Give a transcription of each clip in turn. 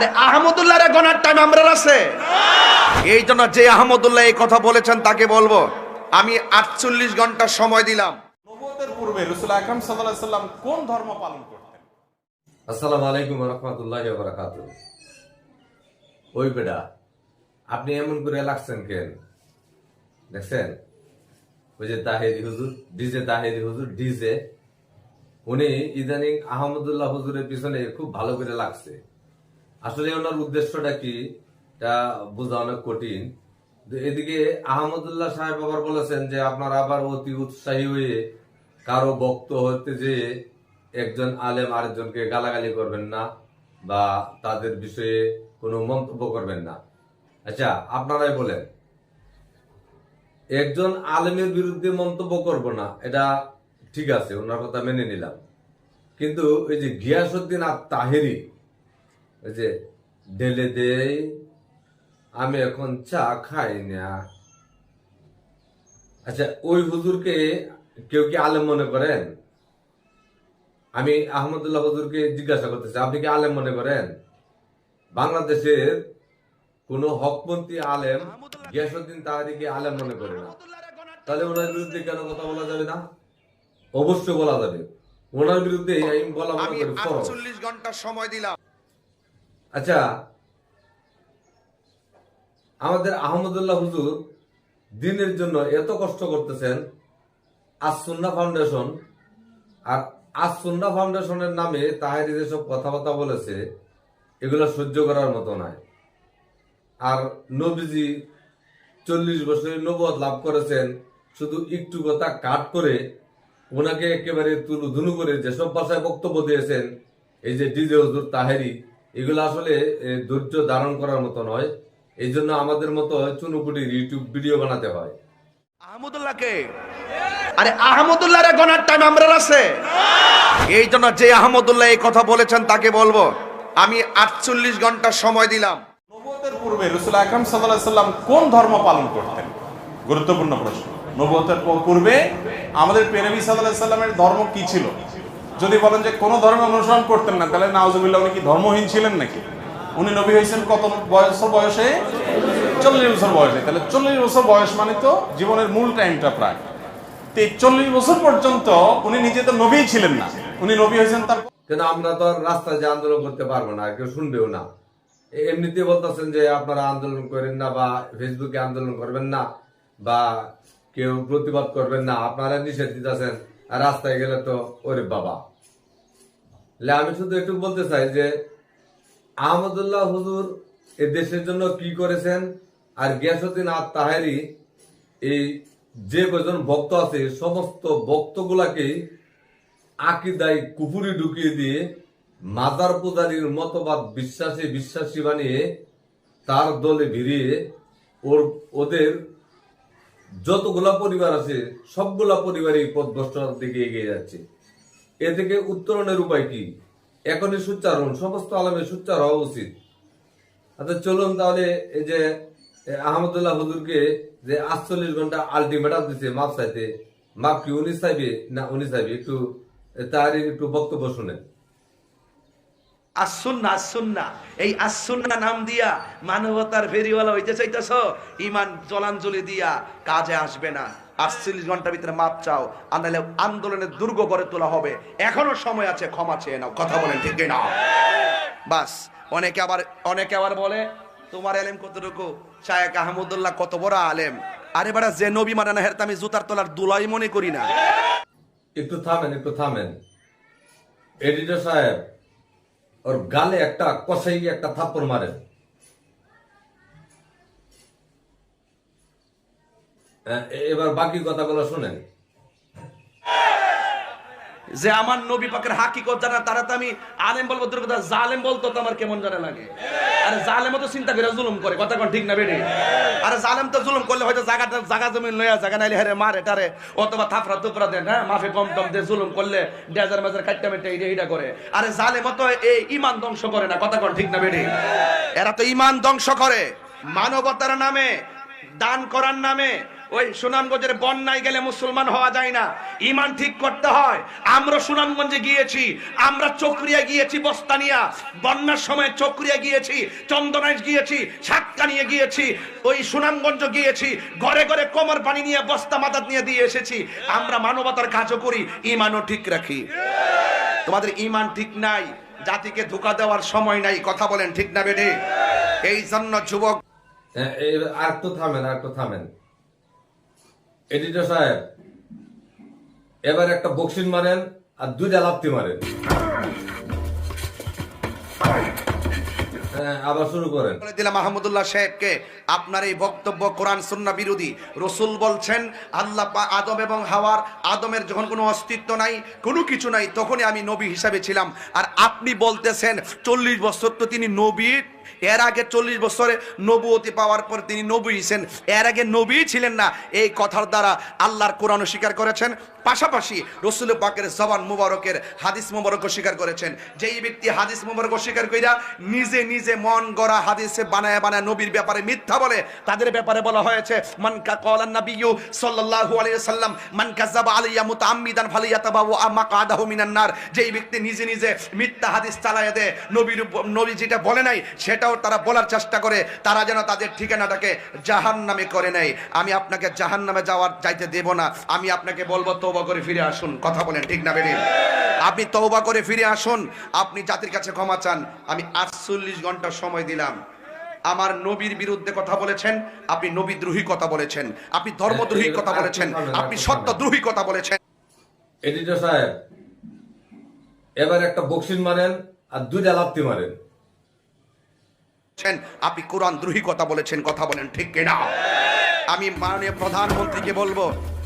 আরে আহমদুল্লাহ গনার টাইম আমরা আছে। এই জন্য যে আহমদুল্লাহ এই কথা বলেছেন তাকে বলব আমি আটচল্লিশ ঘণ্টা সময় দিলাম। নবুয়তের পূর্বে রসুল আকরাম সাল্লাল্লাহু সাল্লাম কোন ধর্ম পালন করতেন? আসসালামু আলাইকুম রহমতুল্লাহ বারাকাত ওই বেটা আপনি এমন করে লাগছেন কেন? দেখছেন? ওই যে তাহেরি হুজুর ডিজে তাহেরি হুজুর ডিজে উনি ইদানিং আহমদুল্লাহ হুজুরের পিছনে খুব ভালো করে লাগছে। আসলে ওনার উদ্দেশ্যটা কি? তা বোঝা অনেক কঠিন। এদিকে আহমদুল্লাহ সাহেব আবার বলেছেন যে, আপনারা আবার অতি উৎসাহী হয়ে কারও বক্ত হতে যে একজন আলেম আরেকজনকে গালাগালি করবেন না বা তাদের বিষয়ে কোনো মন্তব্য করবেন না। আচ্ছা আপনারাই বলেন। একজন আলেমের বিরুদ্ধে মন্তব্য করব না, এটা ঠিক আছে, ওনার কথা মেনে নিলাম। কিন্তু ওই যে গিয়াসুদ্দিন আর তাহেরি ওই যে ঢেলে দেই আমি এখন চা খাই না। আচ্ছা ওই হুজুরকে কেউ কি আলেম মনে করেন? আমি আহমদুল্লাহ হুজুরকে জিজ্ঞাসা করতেছি আপনি কি আলেম মনে করেন? বাংলাদেশের কোন হকপন্থী আলেম গিয়াসুদ্দিন তাহারিকে আলেম মনে করে না? তাহলে ওনার বিরুদ্ধে কেন কথা বলা যাবে না? অবশ্যই বলা যাবে। ওনার বিরুদ্ধে আমি বলা মনে করি। আটচল্লিশ ঘণ্টা সময় দিলাম। আচ্ছা আমাদের আহমদুল্লাহ হুজুর দিনের জন্য এত কষ্ট করতেছেন আসুন্না ফাউন্ডেশন, আর আসুন্না ফাউন্ডেশনের নামে তাহেরি যেসব কথাবার্তা বলেছে, এগুলো সহ্য করার মতো নয় আর নবীজি চল্লিশ বছরে নবদ লাভ করেছেন, শুধু একটু কথা কাট করে ওনাকে একেবারে তুলু ধুনু করে যেসব ভাষায় বক্তব্য দিয়েছেন, এই যে ডিজে হুজুর তাহেরি এগুলো আসলে এ, ধৈর্য ধারণ করার মতো নয়। এই জন্য আমাদের মতো চুনুপুটির ইউটিউব ভিডিও বানাতে হয়। আহমদুল্লাহকে। আরে আহমদুল্লাহ গনার টাইম আমরা আছে। এই জন্য যে আহমদুল্লাহ এই কথা বলেছেন তাকে বলব আমি আটচল্লিশ ঘণ্টা সময় দিলাম। নবুয়তের পূর্বে রসুল আকরাম সাল্লাল্লাহু সাল্লাম কোন ধর্ম পালন করতেন? গুরুত্বপূর্ণ প্রশ্ন। নবুয়তের প- পূর্বে আমাদের পেনবী সাল্লাল্লাহু সাল্লামের ধর্ম কি ছিল? যদি বলেন যে কোন ধর্ম অনুসরণ করতেন না, তাহলে নাওজুবিল্লাহ উনি কি ধর্মহীন ছিলেন নাকি? উনি নবী হয়েছেন কত বয়স বয়সে? চল্লিশ বছর বয়সে। তাহলে চল্লিশ বছর বয়স মানে তো জীবনের মূল টাইমটা প্রায়। তো এই চল্লিশ বছর পর্যন্ত উনি নিজে তো নবীই ছিলেন না। উনি নবী হয়েছেন তার কিন্তু আমরা তো রাস্তায় যে আন্দোলন করতে পারব না কেউ শুনবেও না। এমনিতে বলতেছেন যে আপনারা আন্দোলন করেন না বা ফেসবুকে আন্দোলন করবেন না বা কেউ প্রতিবাদ করবেন না। আপনারা নিষেধ দিতেছেন রাস্তায় গেলে তো ওরে বাবা। আমি শুধু একটু বলতে চাই যে আহমদুল্লাহ হুজুর এ দেশের জন্য কি করেছেন? আর গিয়াসুদ্দিন আর তাহেরি এই যে কজন ভক্ত আছে সমস্ত ভক্তগুলাকেই আকিদাই কুপুরি ঢুকিয়ে দিয়ে মাজার পূজারীর মতবাদ বিশ্বাসী বিশ্বাসী বানিয়ে তার দলে ভিড়িয়ে ওর, ওদের যতগুলা পরিবার আছে, সবগুলা পরিবারই পথভ্রষ্টতার দিকে এগিয়ে যাচ্ছে। এ থেকে উত্তরণের উপায় কি? এখনই সুচ্চারণ, সমস্ত আলমের সুচ্চার হওয়া উচিত। আচ্ছা চলুন তাহলে এই যে আহমদুল্লাহ হুজুরকে যে আটচল্লিশ ঘণ্টা আলটিমেটাম দিচ্ছে মাপ চাইতে মাপ কি উনি চাইবে না উনি চাইবে একটু তার একটু বক্তব্য শুনেন। আসুন্না আসুন্না এই আসুন্না নাম দিয়া মানবতার ফেরিওয়ালা হইতে চাইতেছ ইমান জলাঞ্জলি দিয়া কাজে আসবে না। আটচল্লিশ ঘণ্টার ভিতরে মাপ চাও, আর আন্দোলনের দুর্গ গড়ে তোলা হবে। এখনও সময় আছে, ক্ষমা চেয়ে নাও। কথা বলেন, ঠিক না বাস, অনেকে আবার অনেকে আবার বলে, তোমার আলেম কতটুকু? শায়েক আহমদুল্লাহ কত বড় আলেম। আরে বাড়া যে নবী মানে না আমি জুতার তলার দুলাই মনে করি না। একটু থামেন একটু থামেন। এডিটর সাহেব ওর গালে একটা কষাই একটা থাপ্পড় মারেন হ্যাঁ, এবার বাকি কথাগুলো শুনেন। যে আমার নবী পাকের হাকিকত জানা, তারা তো আমি আলেম বলব তোর কথা, জালেম বলতো তো আমার কেমন জানা লাগে? আরে জালেম তো চিন্তা করে জুলুম করে, কথা কোন ঠিক না বেড়ে? আরে জালেম তো জুলুম করলে হয়তো জায়গাটা জায়গা জমি লয়া জায়গা নাইলে হেরে মার এটারে অথবা থাফরা তুফরা দেন হ্যাঁ? মাফে কম টম দিয়ে জুলুম করলে ডেজার মেজার কাটটা মেটে এইটা করে। আরে জালেম তো এই ইমান ধ্বংস করে না, কথা কোন ঠিক না বেড়ে? এরা তো ইমান ধ্বংস করে, মানবতার নামে, দান করার নামে ওই সুনামগঞ্জের বন্যায় গেলে মুসলমান হওয়া যায় না। ইমান ঠিক করতে হয়। আমরা সুনামগঞ্জে গিয়েছি। আমরা চক্রিয়া গিয়েছি বস্তানিয়া। বন্যার সময় চক্রিয়া গিয়েছি চন্দনাইশ গিয়েছি ছাক্কা সাতকানিয়ে গিয়েছি। ওই সুনামগঞ্জ গিয়েছি। ঘরে ঘরে কোমর পানি নিয়ে বস্তা মাদাত নিয়ে দিয়ে এসেছি। আমরা মানবতার কাজও করি ইমানও ঠিক রাখি। তোমাদের ইমান ঠিক নাই জাতিকে ধোকা দেওয়ার সময় নাই কথা বলেন ঠিক না বেডে এই জন্য যুবক হ্যাঁ, আর একটু থামেন আর একটু থামেন। এডিটর সাহেব, এবার একটা বক্সিং মারেন আর দুইটা লাপ্তি মারেন। হ্যাঁ বলে দিলাম আপনার এই বক্তব্য কোরআন বিরোধী। রসুল বলছেন আদম এবং হাওয়ার, আদমের যখন কোনো অস্তিত্ব নাই, কোনো কিছু নাই, তখনই আমি নবী হিসাবে ছিলাম। আর আপনি বলতেছেন, চল্লিশ বছর তো তিনি নবী এর আগে চল্লিশ বছরে নবুয়তি পাওয়ার পর তিনি নবী হিসেন এর আগে নবী ছিলেন না। এই কথার দ্বারা আল্লাহর কোরআন স্বীকার করেছেন। পাশাপাশি রসুল পাকের জবান মুবারকের হাদিস মুবারক স্বীকার করেছেন। যেই ব্যক্তি হাদিস মুবারক স্বীকার কইরা নিজে নিজে মন গড়া হাদিসে বানায় বানায় নবীর ব্যাপারে মিথ্যা বলে, তাদের ব্যাপারে বলা হয়েছে, মান কা কলান নবিয়্যু সাল্লাল্লাহু আলাইহি সাল্লাম মান কাযাবা আলাইয়া মুতাআম্মিদান ফালিয়াতাবাউ মাকআদাহু মিনান নার। যেই ব্যক্তি নিজে নিজে মিথ্যা হাদিস চালায় দেয়, নবীর নবী যেটা বলে নাই সেটাও তারা বলার চেষ্টা করে তারা যেন তাদের ঠিকানাটাকে জাহান্নামে করে নেয়। আমি আপনাকে জাহান্নামে যাওয়ার যাইতে দেব না। আমি আপনাকে বলব তওবা করে ফিরে আসুন। কথা বলেন ঠিক না বেরিয়ে আপনি তৌবা করে ফিরে আসুন। আপনি জাতির কাছে ক্ষমা চান। আমি আটচল্লিশ ঘণ্টা সময় দিলাম। আমার নবীর বিরুদ্ধে কথা বলেছেন আপনি নবীদ্রোহী কথা বলেছেন আপনি ধর্মদ্রোহী কথা বলেছেন আপনি সত্যদ্রোহী কথা বলেছেন। এডিটর সাহেব এবার একটা বক্সিং মারেন আর দুইটা লাপ্তি মারেন। বলেছেন, আপনি কোরআন দ্রোহী কথা বলেছেন কথা বলেন ঠিক কিনা? আমি মাননীয় প্রধানমন্ত্রীকে বলব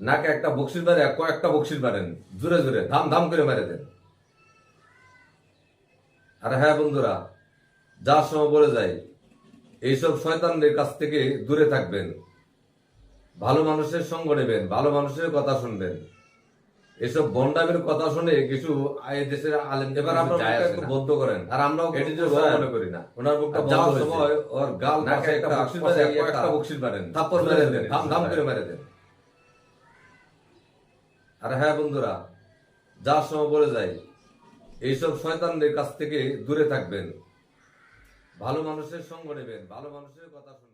নাকে একটা বক্সির মারে কয়েকটা বক্সির মারেন জোরে জোরে ধাম ধাম করে মেরে দেন। আর হ্যাঁ বন্ধুরা যার সময় বলে যাই এইসব শয়তানদের কাছ থেকে দূরে থাকবেন ভালো মানুষের সঙ্গ নেবেন ভালো মানুষের কথা শুনবেন। এসব বন্ডামের কথা শুনে কিছু দেশের আলেম এবার বদ্ধ করেন আর আমরাও এডিটর মনে করি না। ওনার মুখটা যাওয়ার সময় ওর গাল নাকে একটা বক্সির মারেন থাপ্পড় মেরে দেন। ধাম ধাম করে মেরে দেন। আর হ্যাঁ বন্ধুরা যার সময় বলে যাই এইসব শয়তানদের কাছ থেকে দূরে থাকবেন। ভালো মানুষের সঙ্গ নেবেন, ভালো মানুষের কথা শুনবেন।